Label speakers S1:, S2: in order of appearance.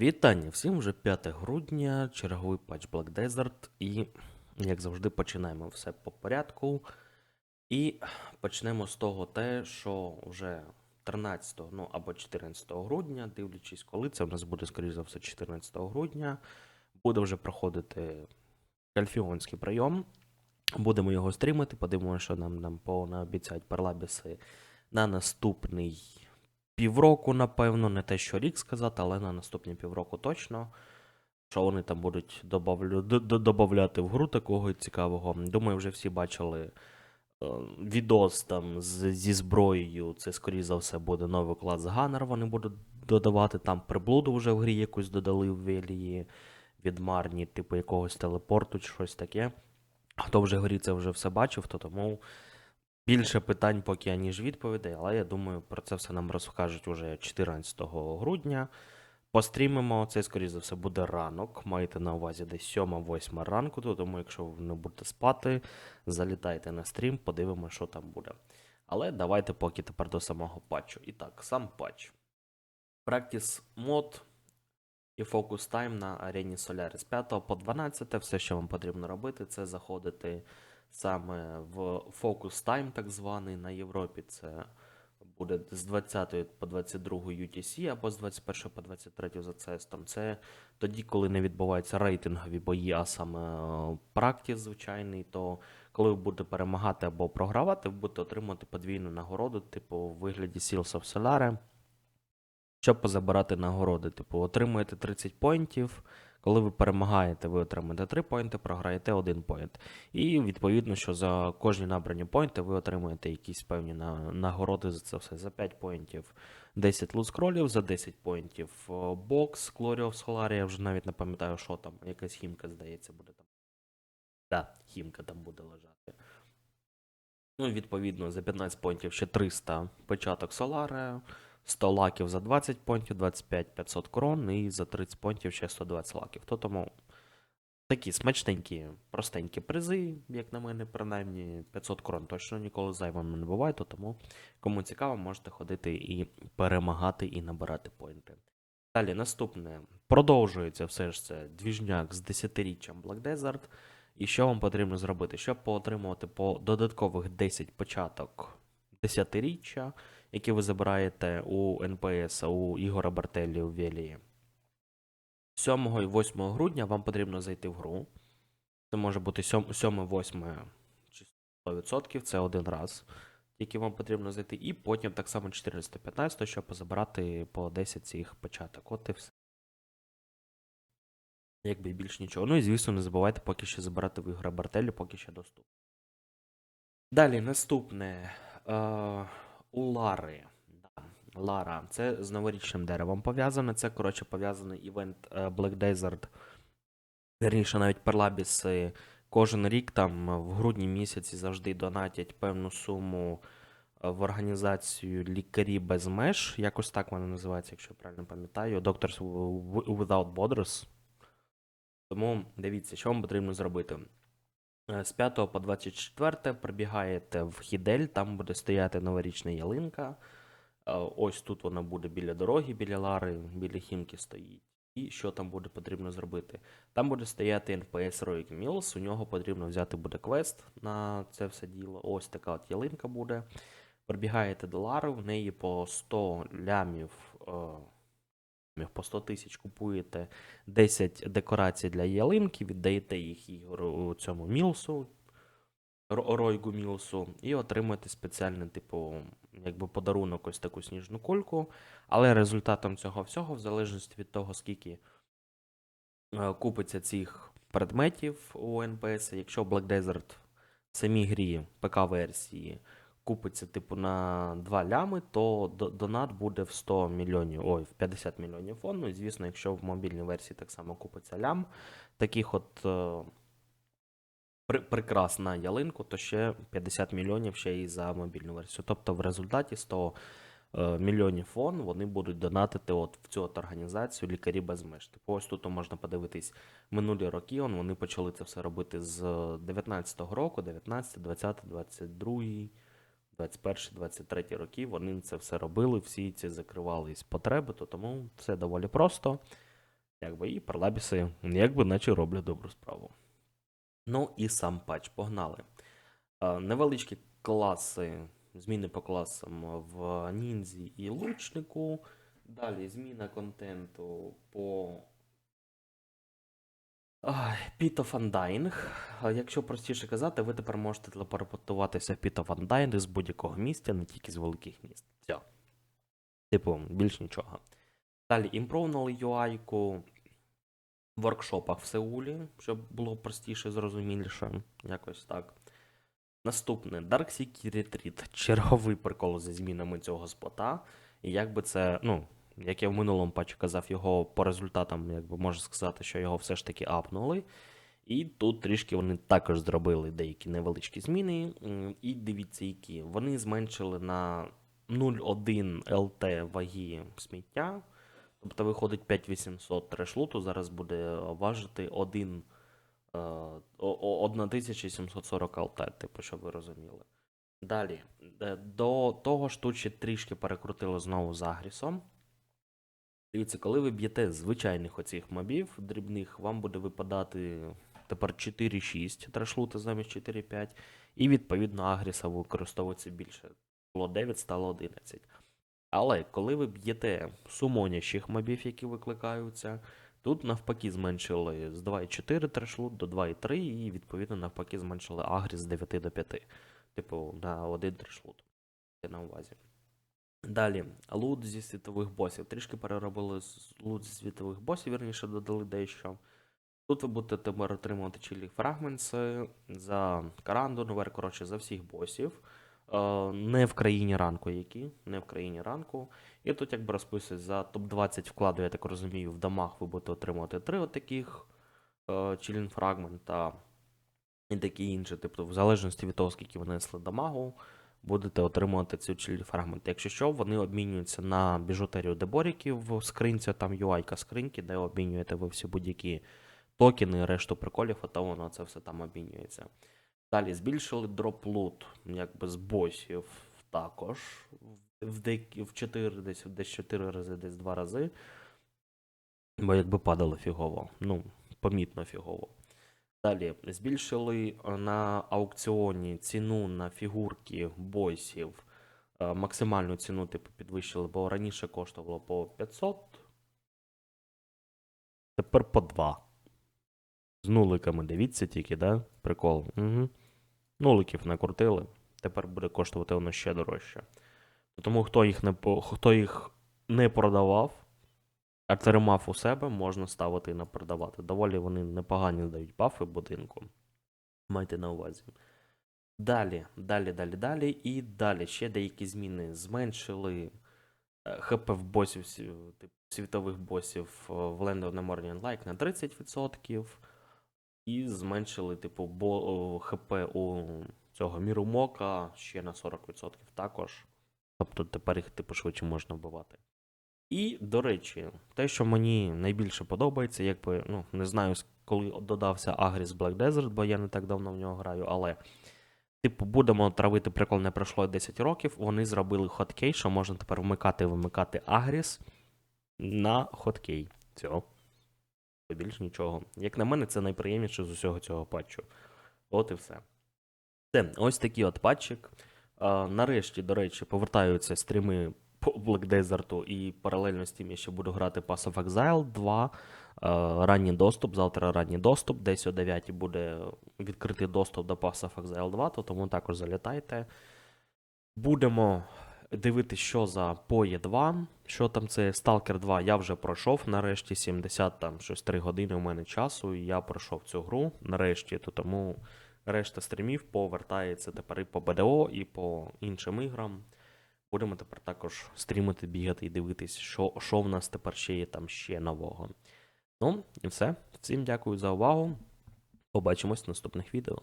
S1: Вітання всім вже 5 грудня, черговий патч Black Desert, і, як завжди, починаємо все по порядку. І почнемо з того те, що вже 13 ну або 14 грудня, дивлячись, коли це в нас буде, скоріш за все, 14 грудня, буде вже проходити кальфіонський прийом. Будемо його стрімити, подивимося, що нам, нам пообіцяють парлабіси на наступний півроку, напевно, не те, що рік сказати, але на наступні півроку точно. Що вони там будуть добавлю, д- д- в гру такого цікавого. Думаю, вже всі бачили е, відос там зі зброєю. Це, скоріш за все, буде новий клас Ганнер. Вони будуть додавати. Там приблуду вже в грі якусь додали в Велії від Марні, типу якогось телепорту чи щось таке. Хто вже в грі це вже все бачив, то тому більше питань поки аніж відповідей, але я думаю, про це все нам розкажуть уже 14 грудня. Пострімимо, це, скоріш за все, буде ранок. Маєте на увазі десь 7-8 ранку, то тому, якщо ви не будете спати, залітайте на стрім, подивимося, що там буде. Але давайте поки тепер до самого патчу. І так, сам патч. Practice мод і фокус тайм на арені Solaris з 5 по 12. Все, що вам потрібно робити, це заходити саме в фокус тайм, так званий на Європі. Це буде з 20 по 22 UTC або з 21 по 23 за цестом. Це тоді, коли не відбуваються рейтингові бої, а саме практіс звичайний, то коли ви будете перемагати або програвати, ви будете отримати подвійну нагороду, типу в вигляді Seals of Solare, щоб позабирати нагороди. Типу, отримуєте 30 поінтів. Коли ви перемагаєте, ви отримуєте 3 поінти, програєте 1 поінт. І відповідно, що за кожні набрані поінти ви отримуєте якісь певні на- нагороди за це все. За 5 поінтів 10 лут скролів, за 10 поінтів бокс, Glory of Solaria, я вже навіть не пам'ятаю, що там, якась хімка, здається, буде там. Так, хімка там буде лежати. Ну, відповідно, за 15 поінтів ще 300 початок Солари, 100 лаків за 20 поінтів, 25 500 крон, і за 30 поінтів ще 120 лаків. То тому такі смачненькі, простенькі призи, як на мене, принаймні 500 крон точно ніколи зайвими не буває, то тому, кому цікаво, можете ходити і перемагати і набирати поінти. Далі наступне. Продовжується все ж це двіжняк з 10-річчям Black Desert. І що вам потрібно зробити? Щоб поотримувати по додаткових 10 початок 10-річчя, які ви забираєте у НПС, у Ігора Бартелі у Велії. 7 і 8 грудня вам потрібно зайти в гру. Це може бути 7-8 чи 100%, це один раз. Тільки вам потрібно зайти, і потім так само 415, щоб забирати по 10 цих початок. От і все. Якби більш нічого. Ну і звісно, не забувайте поки що забирати в ігра Бартелі, поки ще доступно. Далі наступне. Е, Лари. Лара. Це з новорічним деревом пов'язане. Це, коротше, пов'язаний івент е, Black Desert. Вірніше, навіть Перлабіси кожен рік там е, в грудні місяці завжди донатять певну суму е, в організацію Лікарі без меж. Якось так вона називається, якщо я правильно пам'ятаю. Doctors Without Borders. Тому дивіться, що вам потрібно зробити. Е, З 5 по 24 прибігаєте в Хідель, там буде стояти новорічна ялинка. Е, Ось тут вона буде біля дороги, біля Лари, біля Хімки стоїть. І що там буде потрібно зробити? Там буде стояти NPS Heroic Mills, у нього потрібно взяти буде квест на це все діло. Ось така от ялинка буде. Прибігаєте до Лари, в неї по 100 е, лямів, по 100 тисяч купуєте 10 декорацій для ялинки, віддаєте їх цьому Мілсу, Ройгу Мілсу, і отримуєте спеціальний, типу, якби подарунок, ось таку сніжну кульку. Але результатом цього всього, в залежності від того, скільки е, купиться цих предметів у НПС, якщо Black Desert в самій грі ПК-версії купиться, типу, на 2 лями, то донат буде в 100 мільйонів, ой, в 50 мільйонів фон. Ну, звісно, якщо в мобільній версії так само купиться лям, таких от е, при, прикрас на ялинку, то ще 50 мільйонів ще і за мобільну версію. Тобто в результаті 100 е, мільйонів фон вони будуть донатити от в цю от організацію лікарі без меж. Типу, ось тут можна подивитись минулі роки. Он, вони почали це все робити з 19-го року, 19, 20, 22, 21, 23 роки. Вони це все робили, всі ці закривались потреби, то тому все доволі просто. Якби і парлабіси, якби наче роблять добру справу. Ну і сам патч, погнали. Е, Невеличкі класи, зміни по класам в ніндзі і лучнику. Далі зміна контенту по Of Якщо простіше казати, ви тепер можете телепортуватися в Undying з будь-якого місця, не тільки з великих міст. Все. Типу, більш нічого. Далі імпровнули UI-ку в воркшопах в Сеулі, щоб було простіше, зрозуміліше. Якось так. Наступне Dark City Retreat. Черговий прикол зі змінами цього спота. І як би це, ну, як я в минулому патчі казав, його по результатам, якби можна сказати, що його все ж таки апнули. І тут трішки вони також зробили деякі невеличкі зміни. І дивіться, які. Вони зменшили на 0,1 ЛТ ваги сміття. Тобто виходить 5800 трешлуту, зараз буде важити 1, е, о- о- 1740 ЛТ, типу, щоб ви розуміли. Далі. Е, До того ж тут ще трішки перекрутили знову з Агрісом. Дивіться, коли ви б'єте звичайних оцих мобів дрібних, вам буде випадати тепер 4-6 трешлути замість 4-5, і відповідно Агріса використовується більше. Було 9, стало 11. Але коли ви б'єте сумонящих мобів, які викликаються, тут навпаки зменшили з 2,4 трешлут до 2,3, і відповідно навпаки зменшили Агріс з 9 до 5. Типу, на один трешлут. На увазі. Далі, лут зі світових босів. Трішки переробили лут зі світових босів, вірніше додали дещо. Тут ви будете тепер отримувати чилі фрагменти за Каранду, Новер, коротше, за всіх босів. Е, Не в країні ранку, які, не в країні ранку. І тут якби розписують за топ-20 вкладу, я так розумію, в домах ви будете отримувати три отаких чилін фрагмента і такі інші. Тобто, в залежності від того, скільки ви несли дамагу, будете отримувати цю чилі фрагмент. Якщо що, вони обмінюються на біжутерію деборіків в скринці, там UI-ка скриньки, де обмінюєте ви всі будь-які токени, решту приколів, а то воно це все там обмінюється. Далі збільшили дроп лут, якби з босів також в, деякі, в 4, десь, десь 4 рази, десь 2 рази. Бо якби падало фігово. Ну, помітно фігово. Далі збільшили е, на аукціоні ціну на фігурки босів. Е, Максимальну ціну, типу, підвищили, бо раніше коштувало по 500. Тепер по 2. З нуликами, дивіться тільки, да? Прикол. Угу. Нуликів накрутили. Тепер буде коштувати воно ще дорожче. Тому хто їх не, хто їх не продавав, а тримав у себе, можна ставити і не продавати. Доволі вони непогані дають бафи будинку. Майте на увазі. Далі, далі, далі, далі. І далі ще деякі зміни зменшили е, ХП в босів, типу, світових босів е, в Land of the Morning Like на 30%. І зменшили, типу, бо, ХП у цього міру Мока ще на 40% також. Тобто тепер їх типу швидше можна вбивати. І, до речі, те, що мені найбільше подобається, якби, ну, не знаю, коли додався Агріс Black Desert, бо я не так давно в нього граю, але, типу, будемо травити прикол, не пройшло 10 років. Вони зробили хоткей, що можна тепер вмикати і вимикати Агріс на хоткей. Цього. Більш нічого. Як на мене, це найприємніше з усього цього патчу. От і все. Це ось такий от патчик. Нарешті, до речі, повертаються стріми по Black Desert і паралельно з тим я ще буду грати Pass of Exile 2. Ранній доступ, завтра ранній доступ. Десь о 9 буде відкритий доступ до Pass of Exile 2, то тому також залітайте. Будемо дивитися, що за PoE 2. Що там це Stalker 2 я вже пройшов. Нарешті 70 там щось 3 години у мене часу. І я пройшов цю гру нарешті, то тому решта стрімів повертається тепер і по БДО, і по іншим іграм. Будемо тепер також стрімити, бігати і дивитись, що, що в нас тепер ще є там ще нового. Ну, і все. Всім дякую за увагу. Побачимось в наступних відео.